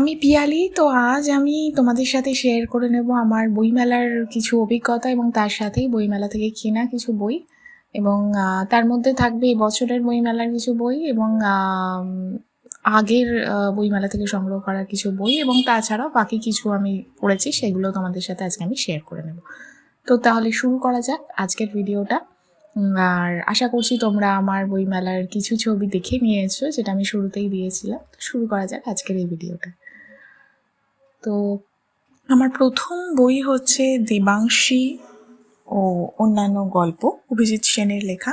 আমি পিয়ালি, তো আজ আমি তোমাদের সাথে শেয়ার করে নেব আমার বইমেলার কিছু অভিজ্ঞতা এবং তার সাথেই বইমেলা থেকে কেনা কিছু বই। এবং তার মধ্যে থাকবে বছরের বইমেলার কিছু বই এবং আগের বইমেলা থেকে সংগ্রহ করা কিছু বই এবং তাছাড়াও বাকি কিছু আমি পড়েছি, সেগুলো তোমাদের সাথে আজকে আমি শেয়ার করে নেব। তো তাহলে শুরু করা যাক আজকের ভিডিওটা। আর আশা করছি তোমরা আমার বইমেলার কিছু ছবি দেখে নিয়েছো, যেটা আমি শুরুতেই দিয়েছিলাম। শুরু করা যাক আজকের এই ভিডিওটা। তো আমার প্রথম বই হচ্ছে দেবাংশী ও অন্যান্য গল্প, অভিজিৎ সেনের লেখা।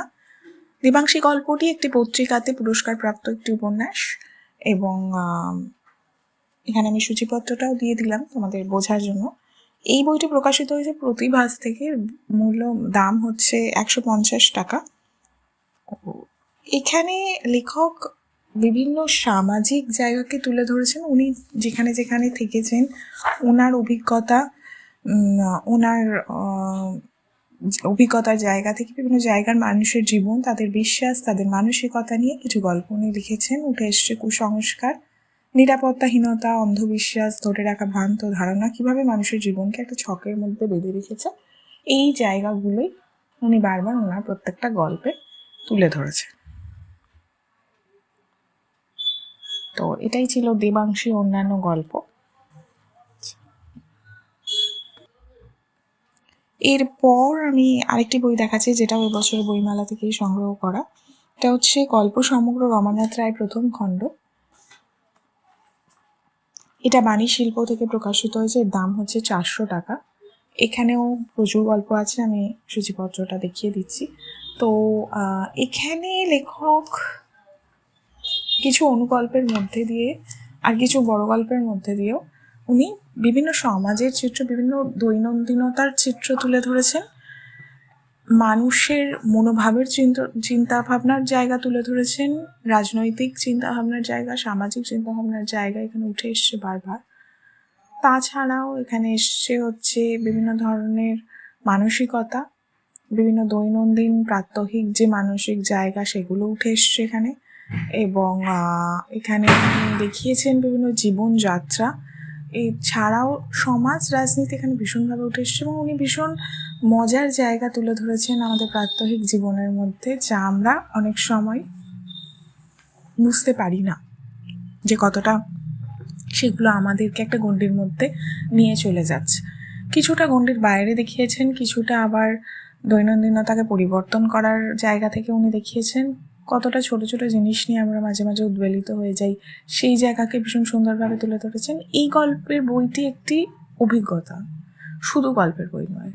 দেবাংশী গল্পটি একটি পত্রিকাতে পুরস্কারপ্রাপ্ত একটি উপন্যাস এবং এখানে আমি সূচিপত্রটাও দিয়ে দিলাম তোমাদের বোঝার জন্য। এই বইটি প্রকাশিত হয়েছে প্রতিভাস থেকে মূল্য দাম হচ্ছে একশো পঞ্চাশ টাকা। এখানে লেখক বিভিন্ন সামাজিক জায়গাকে তুলে ধরেছেন। উনি যেখানে যেখানে থেকেছেন, ওনার অভিজ্ঞতা ওনার অভিজ্ঞতার জায়গা থেকে বিভিন্ন জায়গার মানুষের জীবন, তাদের বিশ্বাস, তাদের মানসিকতা নিয়ে কিছু গল্প উনি লিখেছেন। উঠে এসছে কুসংস্কার, নিরাপত্তাহীনতা, অন্ধবিশ্বাস, ধরে রাখা ভ্রান্ত ধারণা, কীভাবে মানুষের জীবনকে একটা ছকের মধ্যে বেঁধে রেখেছে। এই জায়গাগুলোই উনি বারবার ওনার প্রত্যেকটা গল্পে তুলে ধরেছেন। তো এটাই ছিল দেবাংশী অন্যান্য গল্প। এরপর আমি আরেকটি বই দেখাচ্ছি, যেটা ওই বছর বইমেলা থেকেই সংগ্রহ করা। এটা হচ্ছে গল্প সমগ্র রমানাথ রায় প্রথম খণ্ড। এটা বাণী শিল্প থেকে প্রকাশিত হয়েছে, এর দাম হচ্ছে চারশো টাকা। এখানেও প্রচুর গল্প আছে, আমি সূচিপত্রটা দেখিয়ে দিচ্ছি। তো এখানে লেখক কিছু অনুগল্পের মধ্যে দিয়ে আর কিছু বড় গল্পের মধ্যে দিয়েও উনি বিভিন্ন সমাজের চিত্র, বিভিন্ন দৈনন্দিনতার চিত্র তুলে ধরেছেন। মানুষের মনোভাবের চিন্তা চিন্তা ভাবনার জায়গা তুলে ধরেছেন। রাজনৈতিক চিন্তা ভাবনার জায়গা, সামাজিক চিন্তা ভাবনার জায়গা এখানে উঠে এসছে বারবার। তাছাড়াও এখানে এসছে হচ্ছে বিভিন্ন ধরনের মানসিকতা, বিভিন্ন দৈনন্দিন প্রাত্যহিক যে মানসিক জায়গা সেগুলো উঠে এসছে এখানে। এবং এখানে দেখিয়েছেন বিভিন্ন জীবনযাত্রা এছাড়াও সমাজ, রাজনীতি এখানে ভীষণভাবে উঠে এসছে এবং উনি ভীষণ মজার জায়গা তুলে ধরেছেন আমাদের প্রাত্যহিক জীবনের মধ্যে, যা আমরা অনেক সময় বুঝতে পারি না যে কতটা সেগুলো আমাদেরকে একটা গণ্ডির মধ্যে নিয়ে চলে যাচ্ছে। কিছুটা গণ্ডির বাইরে দেখিয়েছেন, কিছুটা আবার দৈনন্দিনতাকে পরিবর্তন করার জায়গা থেকে উনি দেখিয়েছেন। কতটা ছোট ছোট জিনিস নিয়ে আমরা মাঝে মাঝে উদ্বেলিত হয়ে যাই, সেই জায়গাকে ভীষণ সুন্দরভাবে তুলে ধরেছেন। এই গল্পের বইটি একটি অভিজ্ঞতা, শুধু গল্পের বই নয়।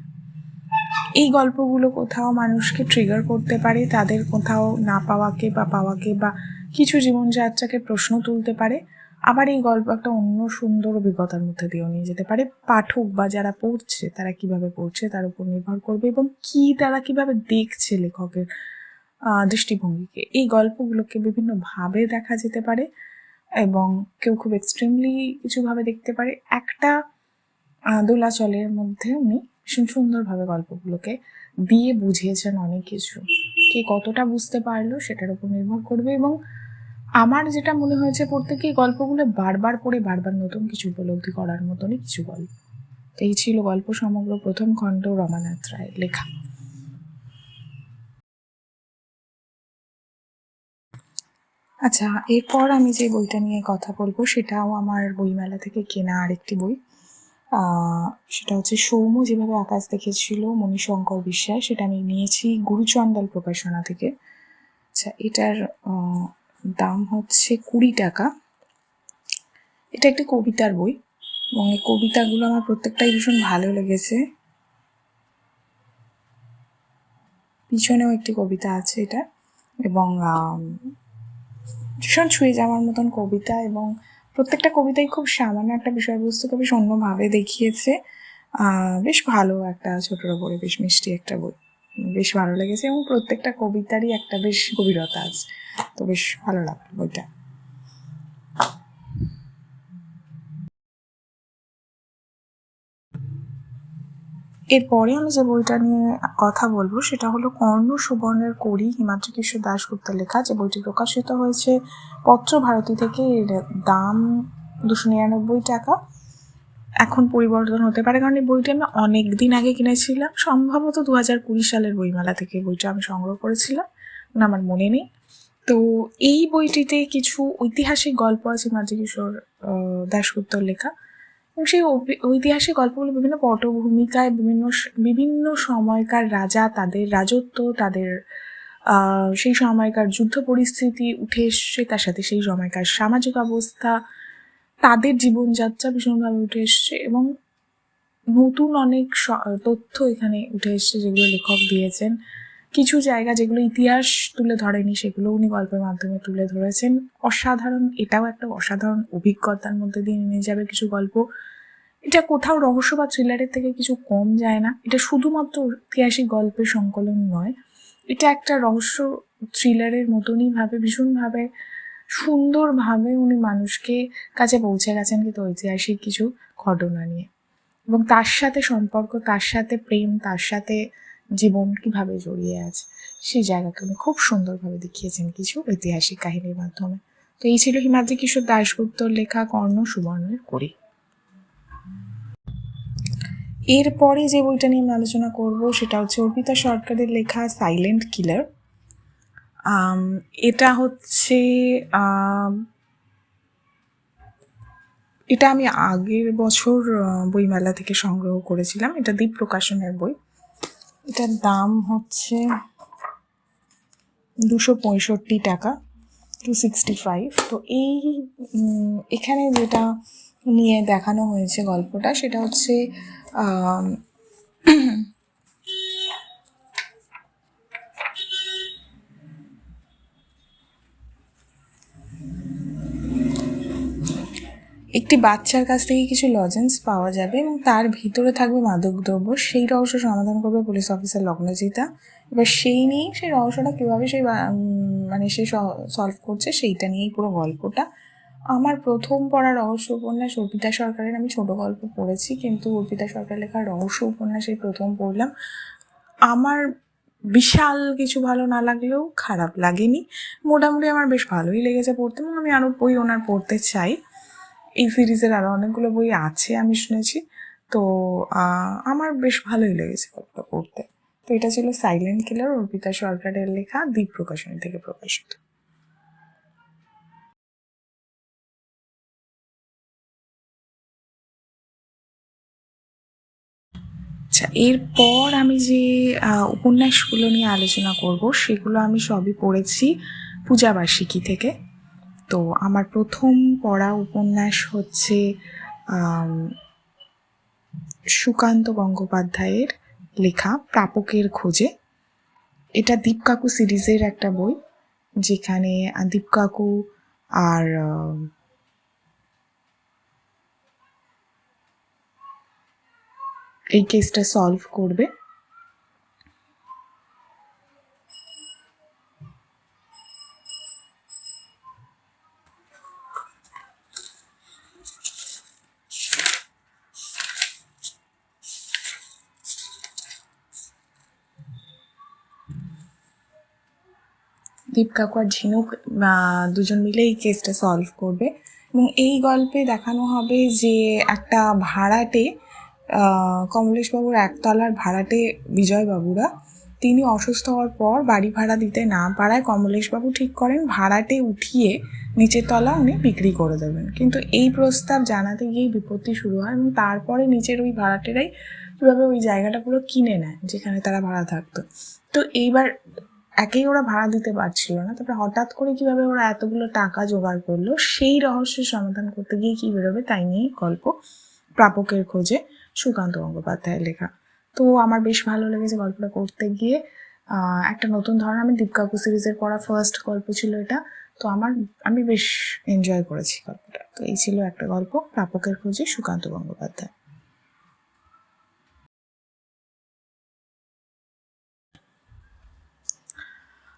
এই গল্পগুলো কোথাও মানুষকে ট্রিগার করতে পারে, তাদের কোথাও না পাওয়াকে বা পাওয়াকে বা কিছু জীবনযাত্রাকে প্রশ্ন তুলতে পারে। আবার এই গল্প একটা অন্য সুন্দর অভিজ্ঞতার মধ্যে দিয়েও নিয়ে যেতে পারে। পাঠক বা যারা পড়ছে, তারা কীভাবে পড়ছে, তার উপর নির্ভর করবে এবং কি তারা কীভাবে দেখছে লেখকের দৃষ্টিভঙ্গিকে। এই গল্পগুলোকে বিভিন্নভাবে দেখা যেতে পারে এবং কেউ খুব এক্সট্রিমলি কিছুভাবে দেখতে পারে। একটা দোলাচলের মধ্যে উনি ভীষণ সুন্দরভাবে গল্পগুলোকে দিয়ে বুঝিয়েছেন অনেক কিছু। কে কতটা বুঝতে পারল সেটার উপর নির্ভর করবে এবং আমার যেটা মনে হয়েছে পড়তে কি গল্পগুলো বারবার পড়ে, বারবার নতুন কিছু উপলব্ধি করার মতনই কিছু গল্প। এই ছিল গল্প সমগ্র প্রথম খণ্ড রমানাথ রায়ের লেখা। আচ্ছা এরপর আমি যে বইটা নিয়ে কথা বলব সেটাও আমার বইমেলা থেকে কেনা আরেকটি বই। সেটা হচ্ছে সৌম্য যেভাবে আকাশ দেখেছিল, মণিশঙ্কর বিশ্বাস, সেটা আমি নিয়েছি গুরুচণ্ডাল প্রকাশনা থেকে। আচ্ছা এটার দাম হচ্ছে কুড়ি টাকা। এটা একটি কবিতার বই এবং এই কবিতাগুলো আমার প্রত্যেকটাই ভীষণ ভালো লেগেছে। পিছনেও একটি কবিতা আছে এটা এবং ভীষণ ছুঁয়ে যাওয়ার মতন কবিতা এবং প্রত্যেকটা কবিতাই খুব সামান্য একটা বিষয়বস্তুকে বেশ অন্যভাবে দেখিয়েছে। বেশ ভালো একটা ছোটোর ওপরে বেশ মিষ্টি একটা বই। বেশ ভালো লেগেছে এবং প্রত্যেকটা কবিতারই একটা বেশ গভীরতা আছে। তো বেশ ভালো লাগল বইটা। এরপরে আমি যে বইটা নিয়ে কথা বলব, সেটা হলো কর্ণ সুবর্ণের করি হিমাদ্রি কিশোর দাশগুপ্তের লেখা। যে বইটি প্রকাশিত হয়েছে পত্র ভারতী থেকে, এর দাম দুশো নিরানব্বই টাকা। এখন পরিবর্তন হতে পারে, কারণ এই বইটি আমি অনেক দিন আগে কিনেছিলাম। সম্ভবত দু হাজার কুড়ি সালের বইমেলা থেকে বইটা আমি সংগ্রহ করেছিলাম, না আমার মনে নেই। তো এই বইটিতে কিছু ঐতিহাসিক গল্প আছে হিমাদ্রি কিশোর লেখা। এবং সেই ঐতিহাসিক গল্পগুলো বিভিন্ন পটভূমিকায়, বিভিন্ন বিভিন্ন সময়কার রাজা, তাদের রাজত্ব, তাদের সেই সময়কার যুদ্ধ পরিস্থিতি উঠে এসছে, তার সাথে সেই সময়কার সামাজিক অবস্থা, তাদের জীবনযাত্রা ভীষণভাবে উঠে এসছে এবং নতুন অনেক তথ্য এখানে উঠে এসছে যেগুলো লেখক দিয়েছেন। কিছু জায়গা যেগুলো ইতিহাস তুলে ধরেনি, সেগুলো উনি গল্পের মাধ্যমে তুলে ধরেছেন। অসাধারণ, এটাও একটা অসাধারণ অভিজ্ঞতার মধ্যে দিয়ে নিয়ে যাবে কিছু গল্প। এটা কোথাও রহস্য বা থ্রিলারের থেকে কিছু কম যায় না। এটা শুধুমাত্র ঐতিহাসিক গল্পের সংকলন নয়, এটা একটা রহস্য থ্রিলারের মতনই ভাবে, ভীষণভাবে সুন্দরভাবে উনি মানুষকে কাছে পৌঁছে গেছেন কিন্তু ঐতিহাসিক কিছু ঘটনা নিয়ে। এবং তার সাথে সম্পর্ক, তার সাথে প্রেম, তার সাথে জীবন কীভাবে জড়িয়ে আছে, সেই জায়গাকে উনি খুব সুন্দরভাবে দেখিয়েছেন কিছু ঐতিহাসিক কাহিনীর মাধ্যমে। তো এই ছিল হিমাদ্রি কিশোর দাশগুপ্তর লেখা কর্ণ সুবর্ণের করি। এরপরে যে বইটা নিয়ে আমি আলোচনা করব, সেটা হচ্ছে অর্পিতা সরকারের লেখা সাইলেন্ট কিলার এটা হচ্ছে এটা আমি আগের বছর বইমেলা থেকে সংগ্রহ করেছিলাম। এটা দ্বীপ প্রকাশনের বই। এটার দাম হচ্ছে দুশো পঁয়ষট্টি টাকা টু সিক্সটি ফাইভ তো এই এখানে যেটা নিয়ে দেখানো হয়েছে গল্পটা, সেটা হচ্ছে একটি বাচ্চার কাছ থেকে কিছু লজেন্স পাওয়া যাবে এবং তার ভিতরে থাকবে মাদকদ্রব্য। সেই রহস্য সমাধান করবে পুলিশ অফিসার লগ্নজিতা। এবার সেই নিয়েই সেই রহস্যটা কীভাবে সেই মানে সে সলভ করছে সেইটা নিয়েই পুরো গল্পটা। আমার প্রথম পড়া রহস্য উপন্যাস অর্পিতা সরকারের, আমি ছোট গল্প পড়েছি কিন্তু অর্পিতা সরকার লেখা রহস্য উপন্যাস এই প্রথম পড়লাম। আমার বিশাল কিছু ভালো না লাগলেও খারাপ লাগেনি। মোটামুটি আমার বেশ ভালোই লেগেছে পড়তে এবং আমি আরও বই ওনার পড়তে চাই। এই সিরিজের আরও অনেকগুলো বই আছে আমি শুনেছি। তো আমার বেশ ভালোই লেগেছে গল্পটা পড়তে। তো এটা ছিল সাইলেন্ট কিলার অর্পিতা সরকারের লেখা দ্বীপ প্রকাশনী থেকে প্রকাশিত। আচ্ছা এরপর আমি যে উপন্যাসগুলো নিয়ে আলোচনা করব, সেগুলো আমি সবই পড়েছি পূজাবার্ষিকী থেকে। তো আমার প্রথম পড়া উপন্যাস হচ্ছে সুকান্ত গঙ্গোপাধ্যায়ের লেখা প্রাপকের খোঁজে। এটা দীপ কাকু সিরিজের একটা বই যেখানে আহ, দীপ কাকু আর এই কেসটা সলভ করবে। দীপ কাকু আর ঝিনুক দুজন মিলে এই কেসটা সলভ করবে। এবং এই গল্পে দেখানো হবে যে একটা ভাড়াটে কমলেশবাবুর একতলার ভাড়াটে বিজয়বাবুরা, তিনি অসুস্থ হওয়ার পর বাড়ি ভাড়া দিতে না পারায় কমলেশবাবু ঠিক করেন, ভাড়াটে উঠিয়ে নিচের তলা উনি বিক্রি করে দেবেন। কিন্তু এই প্রস্তাব জানাতে গিয়েই বিপত্তি শুরু হয় এবং তারপরে নিচের ওই ভাড়াটেরাই কীভাবে ওই জায়গাটা পুরো কিনে নেয়, যেখানে তারা ভাড়া থাকতো। তো এইবার একেই ওরা ভাড়া দিতে পারছিল না। তারপরে হঠাৎ করে কীভাবে ওরা এতগুলো টাকা জোগাড় করল, সেই রহস্যের সমাধান করতে গিয়ে কি বেরোবে তাই নিয়েই গল্প প্রাপকের খোঁজে সুকান্ত গঙ্গোপাধ্যায়ের লেখা। তো আমার বেশ ভালো লেগেছে গল্পটা করতে গিয়ে। একটা নতুন ধরনের আমি দীপকাকু সিরিজের পড়া ফার্স্ট গল্প ছিল এটা। তো আমার, আমি বেশ এনজয় করেছি গল্পটা। তো এই ছিল একটা গল্প প্রাপকের খোঁজে সুকান্ত গঙ্গোপাধ্যায়।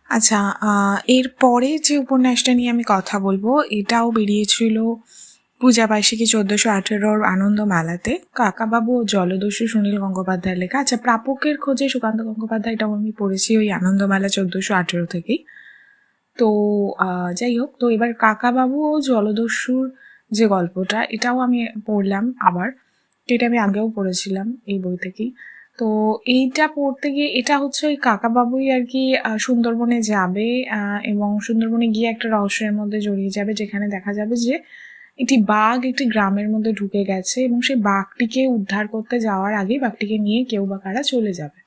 আচ্ছা আহ, এরপরে যে উপন্যাসটা নিয়ে আমি কথা বলব এটাও বেরিয়েছিল পূজা বার্ষিকী চোদ্দোশো আঠেরোর আনন্দ মেলাতে কাকাবাবু ও জলদস্যু সুনীল গঙ্গোপাধ্যায়ের লেখা। আচ্ছা প্রাপকের খোঁজে সুকান্ত গঙ্গোপাধ্যায় এটাও আমি পড়েছি ওই আনন্দমেলা চোদ্দোশো আঠেরো থেকেই। তো যাই হোক তো এবার কাকাবাবু ও জলদস্যুর যে গল্পটা এটাও আমি পড়লাম আবার। এটা আমি আগেও পড়েছিলাম এই বই থেকেই। তো এইটা পড়তে গিয়ে এটা হচ্ছে ওই কাকাবাবুই আর কি সুন্দরবনে যাবে এবং সুন্দরবনে গিয়ে একটা রহস্যের মধ্যে জড়িয়ে যাবে যেখানে দেখা যাবে যে একটি বাঘ একটি গ্রামের মধ্যে ঢুকে গেছে এবং সেই বাঘটিকে উদ্ধার করতে যাওয়ার আগে বাঘটিকে নিয়ে কেউ বা কারা চলে যাবে।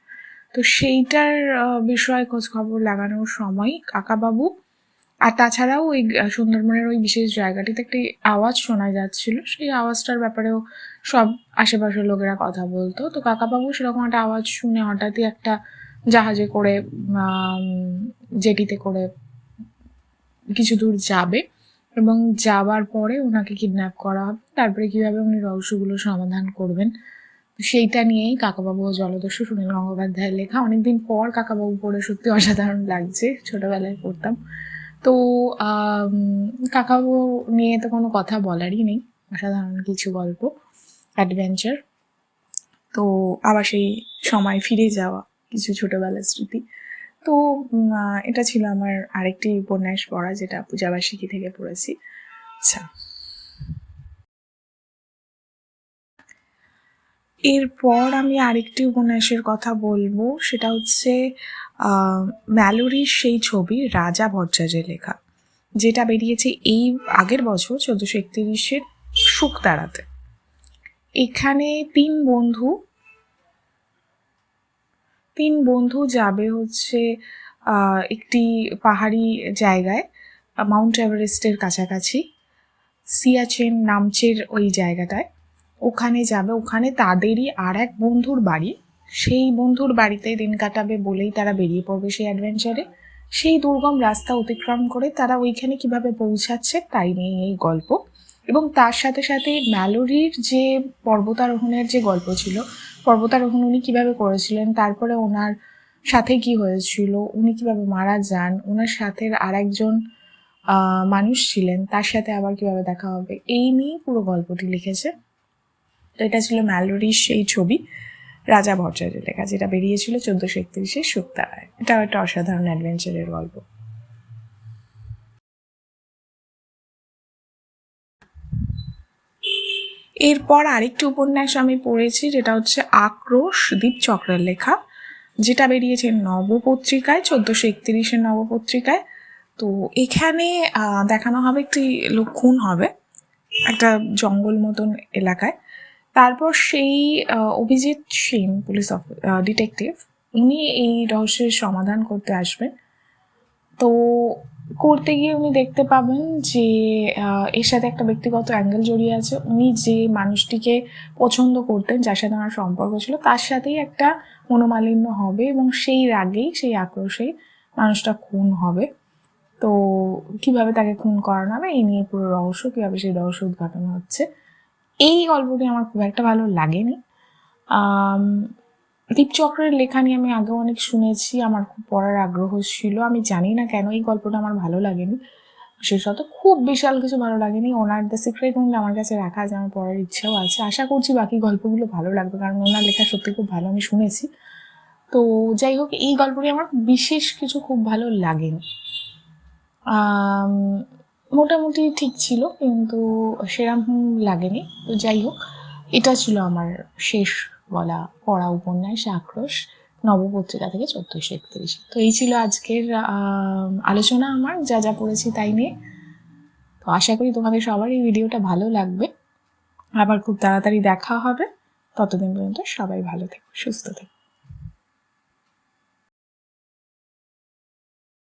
তো সেইটার বিষয়ে খোঁজ খবর লাগানোর সময় কাকাবাবু আর তাছাড়াও ওই সুন্দরবনের ওই বিশেষ জায়গাটিতে একটি আওয়াজ শোনা যাচ্ছিল। সেই আওয়াজটার ব্যাপারেও সব আশেপাশের লোকেরা কথা বলতো। তো কাকাবাবু সেরকম একটা আওয়াজ শুনে হঠাৎই একটা জাহাজে করে জেটিতে করে কিছু দূর যাবে এবং যাওয়ার পরে ওনাকে কিডন্যাপ করা হবে। তারপরে কীভাবে উনি রহস্যগুলো সমাধান করবেন, সেইটা নিয়েই কাকাবাবু ও জলদস্যু সুনীল গঙ্গোপাধ্যায়ের লেখা। অনেকদিন পর কাকাবাবু পড়ে সত্যি অসাধারণ লাগছে। ছোটবেলায় পড়তাম। তো আম, কাকাবাবু নিয়ে তো কোনো কথা বলারই নেই। অসাধারণ কিছু গল্প অ্যাডভেঞ্চার তো আবার সেই সময় ফিরে যাওয়া কিছু ছোটবেলার স্মৃতি। তো এটা ছিল আমার আরেকটি উপন্যাস পড়া যেটা পূজাবার্ষিকী থেকে পড়েছি। আচ্ছা। এরপর আমি আরেকটি উপন্যাসের কথা বলব সেটা হচ্ছে ম্যালোরির সেই ছবি রাজা ভট্টাচার্যের লেখা, যেটা বেরিয়েছে এই আগের বছর চোদ্দোশো একত্রিশের শুকতারাতে। এখানে তিন বন্ধু তিন বন্ধু যাবে হচ্ছে একটি পাহাড়ি জায়গায়, মাউন্ট এভারেস্টের কাছাকাছি, সিয়াচেন নামচের ওই জায়গাটায়। ওখানে যাবে, ওখানে তাদেরই আর এক বন্ধুর বাড়ি সেই বন্ধুর বাড়িতে দিন কাটাবে বলেই তারা বেরিয়ে পড়বে সেই অ্যাডভেঞ্চারে সেই দুর্গম রাস্তা অতিক্রম করে তারা ওইখানে কীভাবে পৌঁছাচ্ছে তাই নিয়ে এই গল্প। এবং তার সাথে সাথে ম্যালোরির যে পর্বতারোহণের যে গল্প ছিল, পর্বতারোহণ উনি কীভাবে করেছিলেন, তারপরে ওনার সাথে কি হয়েছিল, উনি কীভাবে মারা যান, ওনার সাথে আর একজন মানুষ ছিলেন, তার সাথে আবার কীভাবে দেখা হবে, এই নিয়ে পুরো গল্পটি লিখেছে। তো এটা ছিল ম্যালোরির সেই ছবি। রাজা ভট্টাচার্যের লেখা, যেটা বেরিয়েছিল চোদ্দোশো একত্রিশে শুক্তারায়। এটাও একটা অসাধারণ অ্যাডভেঞ্চারের গল্প। এরপর আরেকটি উপন্যাস আমি পড়েছি, যেটা হচ্ছে আক্রোশ দীপ চক্রের লেখা, যেটা বেরিয়েছে নবপত্রিকায়, চোদ্দোশো একত্রিশের নবপত্রিকায়। তো এখানে দেখানো হবে একটি লক্ষণ হবে, একটা জঙ্গল মতন এলাকায়। তারপর সেই অভিজিৎ সেন, পুলিশ ডিটেকটিভ উনি এই রহস্যের সমাধান করতে আসবেন। তো করতে গিয়ে উনি দেখতে পাবেন যে এর সাথে একটা ব্যক্তিগত অ্যাঙ্গেল জড়িয়ে আছে। উনি যে মানুষটিকে পছন্দ করতেন, যার সাথে আমার সম্পর্ক ছিল, তার সাথেই একটা মনোমালিন্য হবে এবং সেই রাগেই, সেই আক্রোশেই মানুষটা খুন হবে। তো কীভাবে তাকে খুন করানো হবে, এই নিয়ে পুরো রহস্য, কীভাবে সেই রহস্য উদ্ঘাটন হচ্ছে এই গল্পটি আমার খুব একটা ভালো লাগেনি। দীপচক্রের লেখা নিয়ে আমি আগেও অনেক শুনেছি, আমার খুব পড়ার আগ্রহ ছিল। আমি জানি না কেন এই গল্পটা আমার ভালো লাগেনি। বিশেষত খুব বিশাল কিছু ভালো লাগেনি। ওনার দ্য সিক্রেট রুমটা আমার কাছে রাখা আছে, আমার পড়ার ইচ্ছাও আছে। আশা করছি বাকি গল্পগুলো ভালো লাগবে, কারণ ওনার লেখা সত্যি খুব ভালো আমি শুনেছি। তো যাই হোক, এই গল্পটি আমার বিশেষ কিছু খুব ভালো লাগেনি। মোটামুটি ঠিক ছিল, কিন্তু সেরকম লাগেনি। তো যাই হোক, এটা ছিল আমার শেষ বলা পড়া উপন্যাস, আক্রোশ, নবপত্রিকা থেকে চোদ্দোশো একত্রিশ। তো এই ছিল আজকের আলোচনা আমার, যা যা পড়েছি তাই নিয়ে। তো আশা করি তোমাদের সবার এই ভিডিওটা ভালো লাগবে। আবার খুব তাড়াতাড়ি দেখা হবে। ততদিন পর্যন্ত সবাই ভালো থেকো, সুস্থ থেকো।